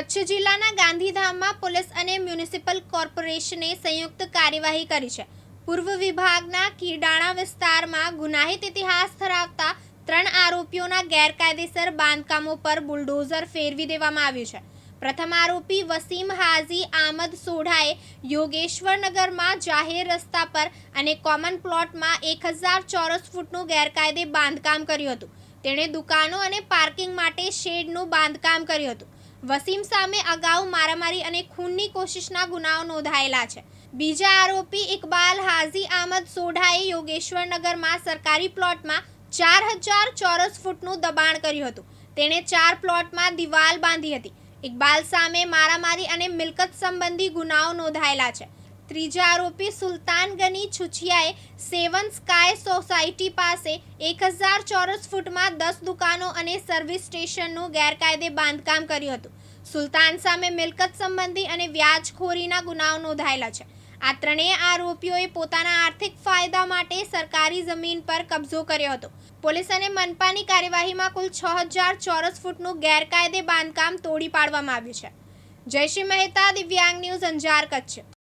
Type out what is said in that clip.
કચ્છ જિલ્લાના ગાંધીધામમાં પોલીસ અને મ્યુનિસિપલ કોર્પોરેશને સંયુક્ત કાર્યવાહી કરી છે. પૂર્વ વિભાગના કીડાણા વિસ્તારમાં ગુનાહિત ઇતિહાસ ધરાવતા ત્રણ આરોપીઓના ગેરકાયદેસર બાંધકામો પર બુલડોઝર ફેરવી દેવામાં આવ્યું છે. પ્રથમ આરોપી વસીમ હાજી આમદ સોઢાએ યોગેશ્વરનગરમાં જાહેર રસ્તા પર અને કોમન પ્લોટમાં એક હજાર ચોરસ ફૂટનું ગેરકાયદે બાંધકામ કર્યું હતું. તેણે દુકાનો અને પાર્કિંગ માટે શેડનું બાંધકામ કર્યું હતું. વસીમ સામે અગાઉ મારામારી અને ખૂનની કોશિશના ગુનાઓ નોંધાયેલા છે. બીજા આરોપી ઇકબાલ હાજી આમદ સોઢાએ યોગેશ્વરનગરમાં સરકારી પ્લોટમાં ચાર હજાર ચોરસ ફૂટનું દબાણ કર્યું હતું. તેણે ચાર પ્લોટમાં દિવાલ બાંધી હતી. ઇકબાલ સામે મારામારી અને મિલકત સંબંધી ગુનાઓ નોંધાયેલા છે. ત્રીજા આરોપી સુલતાન ગની છુછિયાએ સેવન સ્કાય સોસાયટી પાસે એક હજાર ચોરસ ફૂટમાં દસ દુકાનો અને સર્વિસ સ્ટેશનનું ગેરકાયદે બાંધકામ કર્યું હતું. સુલતાન સામે મિલકત સંબંધી અને વ્યાજખોરીના ગુનાઓ નોંધાયેલા છે. આ ત્રણેય આરોપીઓએ પોતાના આર્થિક ફાયદા માટે સરકારી જમીન પર કબજો કર્યો હતો. પોલીસ અને મનપાની કાર્યવાહીમાં કુલ છ હજાર ચોરસ ફૂટનું ગેરકાયદે બાંધકામ તોડી પાડવામાં આવ્યું છે. જયશ્રી મહેતા, દિવ્યાંગ ન્યૂઝ અંજાર, કચ્છ.